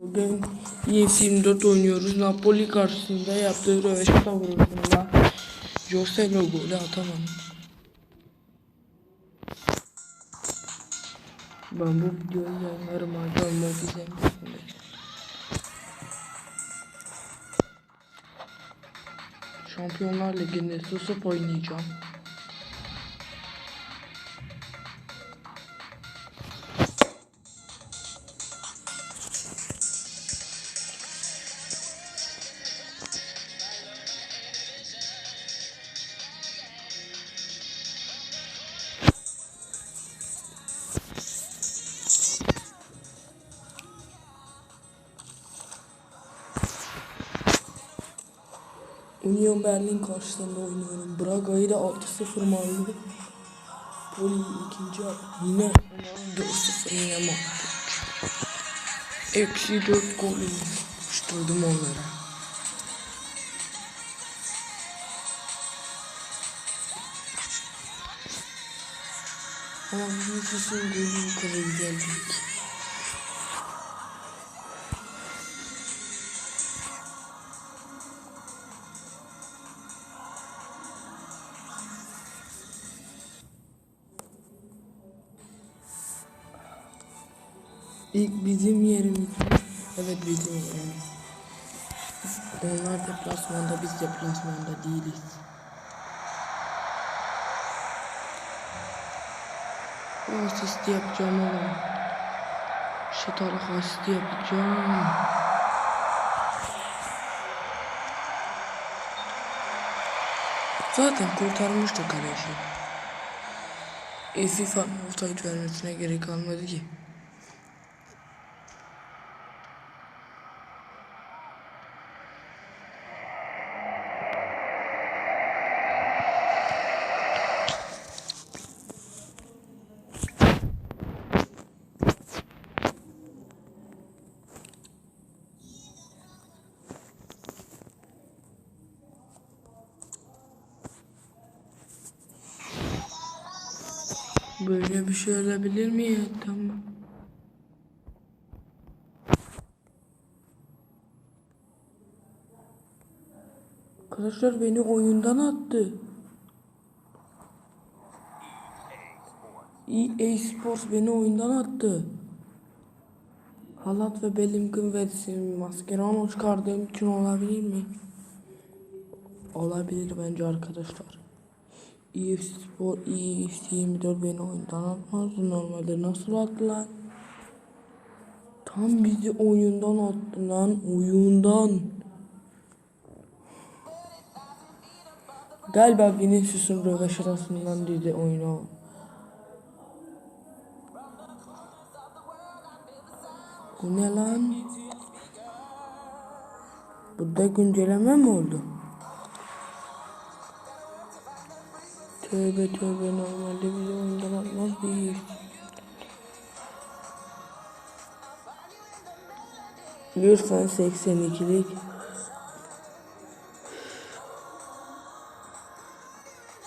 Bugün UFC 24 oynuyoruz. Napoli karşısında yaptığı röveşata vuruşunda Joselo golü atamadı. Ben bu videoyu yayınlarım hala Mobizen'de. Şampiyonlar Ligi'nde susup oynayacağım. Union Berlin karşısında oynuyorum. Braga'yı da 6-0 mağlup. Poli ikinci at. Yine 4-0 yine mağlup. Eksi 4 gol yapıştırdım onlara. Ama bu sesin golü bu İlk bizim yerimiz. Evet bizim yerimiz. Onlar deplasmanda biz deplasmanda değiliz. Asist yapacağım oğlum. Şatarak asist yapacağım. Zaten kurtarmıştı kaleci. E FIFA'nın offside gerek kalmadı ki. Böyle bir şey olabilir mi ya? Tamam. Arkadaşlar beni oyundan attı. EA Sports beni oyundan attı. Halat ve Bellingham ve Mascherano çıkardığım için olabilir mi? Olabilir bence arkadaşlar. EF Spor, EF 24 beni oyundan atmazdı normalde nasıl attılar? Tam bizi oyundan attı lan oyundan. Galiba Vinicius'un röveşatasından dedi oyunu. Bu ne lan? Burada güncelleme mi oldu? Tövbe tövbe normalde bizi oyundan atmaz değil. Lütfen 82'lik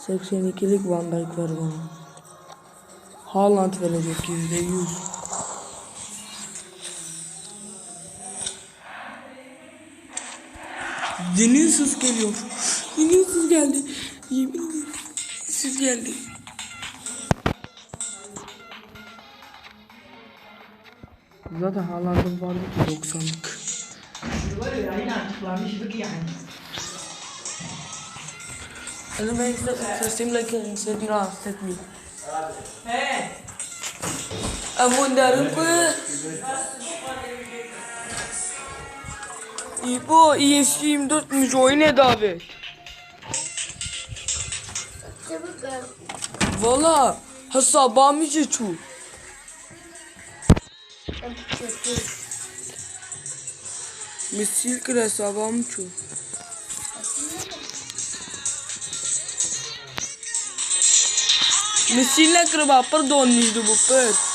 Seksen ikilik Van Dijk ver bana. Haaland verecek yüzde yüz. Vinicius geliyor. Vinicius geldi. Yemin ederim. Vinicius geldi. Zaten Haaland'ın vardı ki 90'lık. Var ya yine açıklamıştık yani. Hani ben işte sesimle kendisini rahatsız etmiyor. He. Ama darım ko. İbo ESC 24 müş oyna davet. Gel. Valla hasabamı çu. Misil kre sabam çu. Misil ne kre bapar don nişdu bu per.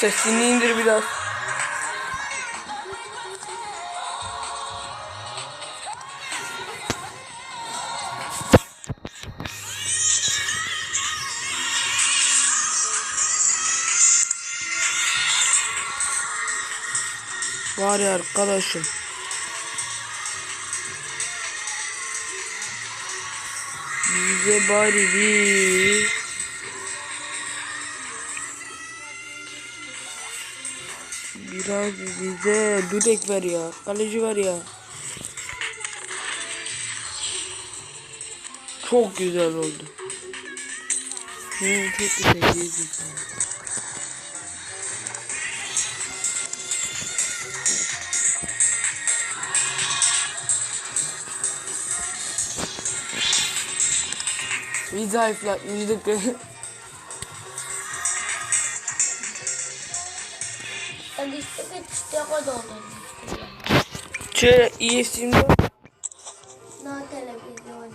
Sesini indir biraz. Var ya arkadaşım. Bize bari bir Biraz bize düdek ver ya. Kaleci ver ya. Çok güzel oldu. Hı, çok güzel. güzel. Bir zayıflatmıştık. Kadar oldu. Şöyle iyi şimdi. Na televizyonu.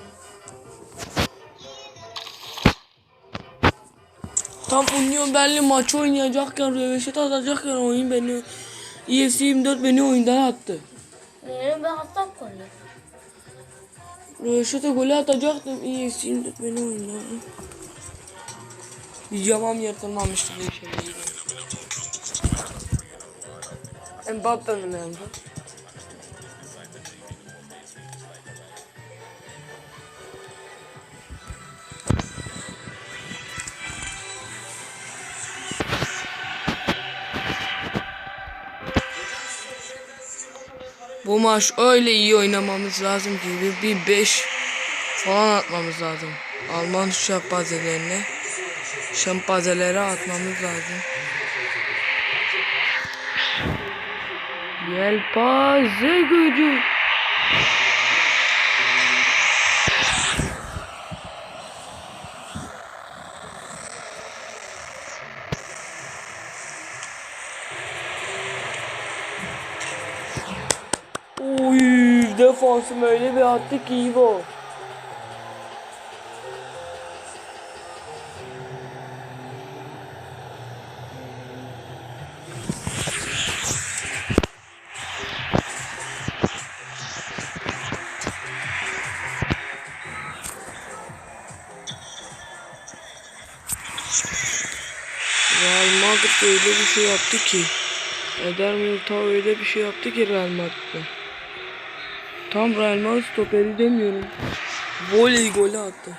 Tam Union Berlin maçı oynayacakken, röveşat atacakken oyun beni EFC 24 beni oyundan attı. Benim ben hasta koyuyorum. Röveşat'a golü atacaktım. EFC 24 beni oyundan camam yırtılmamıştı bu işe. Mbappe'nin yanında. Bu maç öyle iyi oynamamız lazım ki bir, bir beş falan atmamız lazım. Alman şampazelerine şampazelere atmamız lazım. Yelpaze gücü. Oy defansım öyle bir attı ki iyi Real Madrid öyle bir şey yaptı ki. Eder Militao öyle bir şey yaptı ki Real Madrid'de. Tam Real Madrid stoperi demiyorum. Voley golü attı.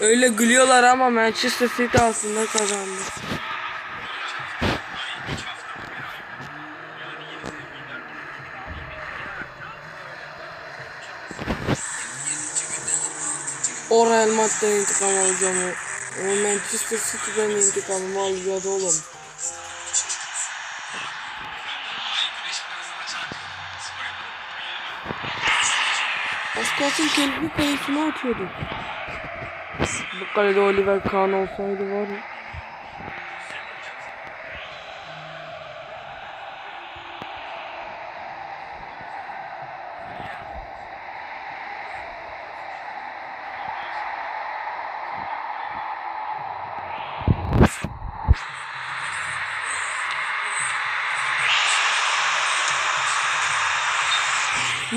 Öyle gülüyorlar ama Manchester City aslında kazandı. O Real Madrid'den intikam alacağım. O Manchester City'den intikamımı alacağız oğlum. Az kalsın kendi kalesine atıyordu. Bu kalede Oliver Kahn olsaydı var ya.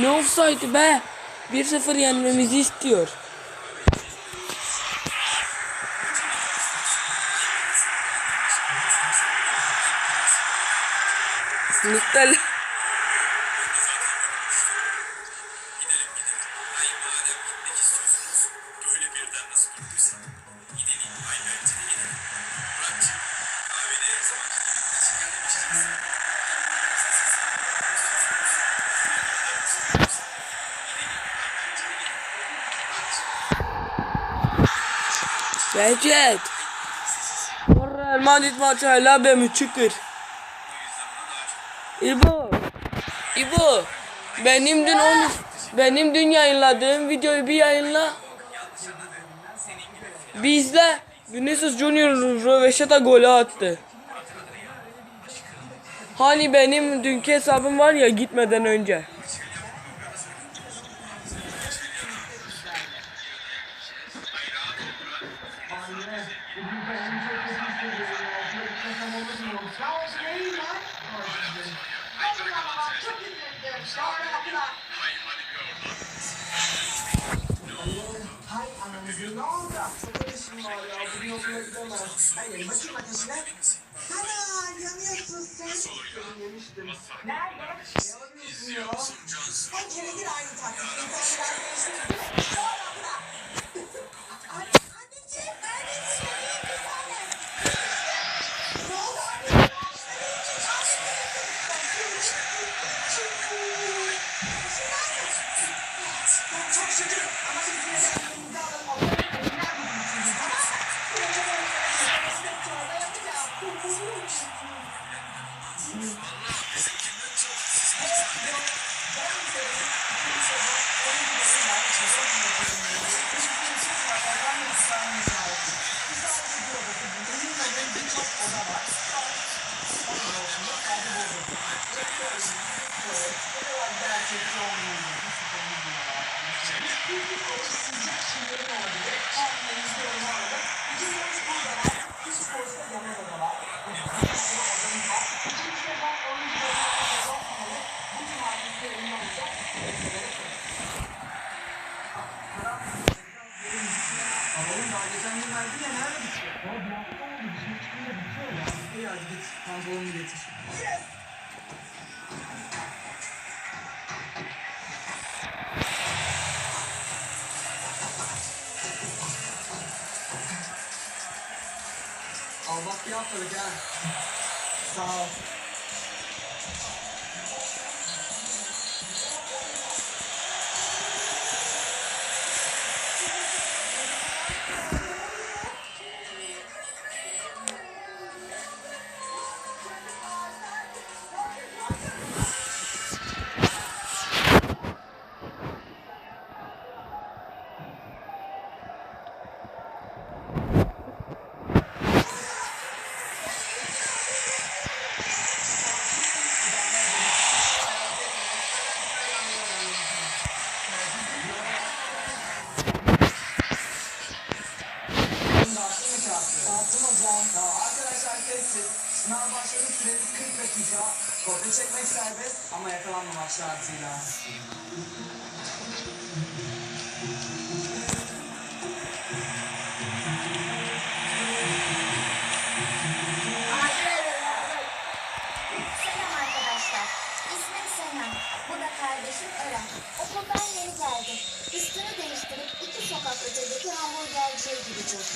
Ne offside be? 1-0 yenmemizi istiyor. Muhtel. O Real Madrid maçı hala be mi çıkır? İbo. İbo. Benim dün onu benim dün yayınladığım videoyu bir yayınla. Bir izle. Vinicius Junior Röveşata golü attı. Hani benim dünkü hesabım var ya gitmeden önce. Hayır bakayım ateşine. Ana yanıyorsun sen. Yemiştim. Nerede? Ne arıyorsun ya? Her keredir aynı taktik. İnsanlar değiştirdi. Sonra bırak. Oğlum Al bak bir haftalık ha. Sağ ol. Kopya çekmek serbest ama yakalanmamak şartıyla.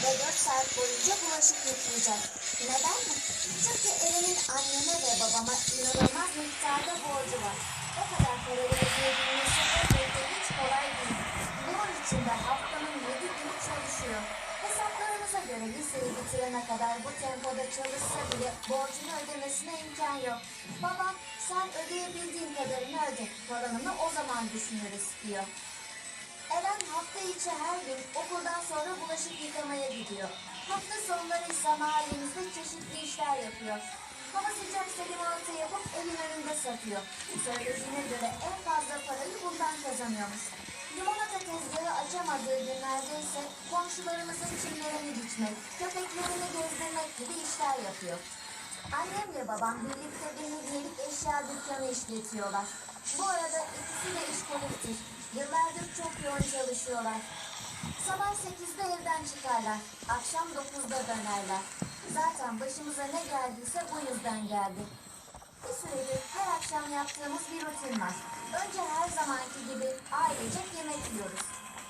Ve 4 saat boyunca bulaşık yıkayacak. Neden? Çünkü Eren'in anneme ve babama inanılmaz miktarda borcu var. O kadar parayı ödeyebilmesi elbette hiç kolay değil. Bunun için de haftanın 7 günü çalışıyor. Hesaplarımıza göre liseyi bitirene kadar bu tempoda çalışsa bile borcunu ödemesine imkan yok. Babam sen ödeyebildiğin kadarını öde, kalanını o zaman düşünürüz diyor. Eren hafta içi her gün okuldan sonra bulaşık yıkamaya gidiyor. Hafta sonları ise mahallemizde çeşitli işler yapıyor. Hava sıcaksa limonata yapıp evin önünde satıyor. Söylediğine göre en fazla parayı bundan kazanıyormuş. Limonata tezgahı açamadığı günlerde ise komşularımızın çimlerini biçmek, köpeklerini gezdirmek gibi işler yapıyor. Annemle babam birlikte bir hediyelik eşya dükkanı işletiyorlar. Bu arada ikisi de işkoliktir. Yıllardır çok yoğun çalışıyorlar. Sabah 8'de evden çıkarlar. Akşam 9'da dönerler. Zaten başımıza ne geldiyse bu yüzden geldi. Bir süredir her akşam yaptığımız bir rutin var. Önce her zamanki gibi ailecek yemek yiyoruz.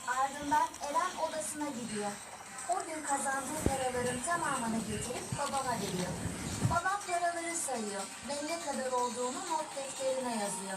Ardından Eren odasına gidiyor. O gün kazandığı paraların tamamını getirip babama veriyor. Babam paraları sayıyor ne kadar olduğunu not defterine yazıyor.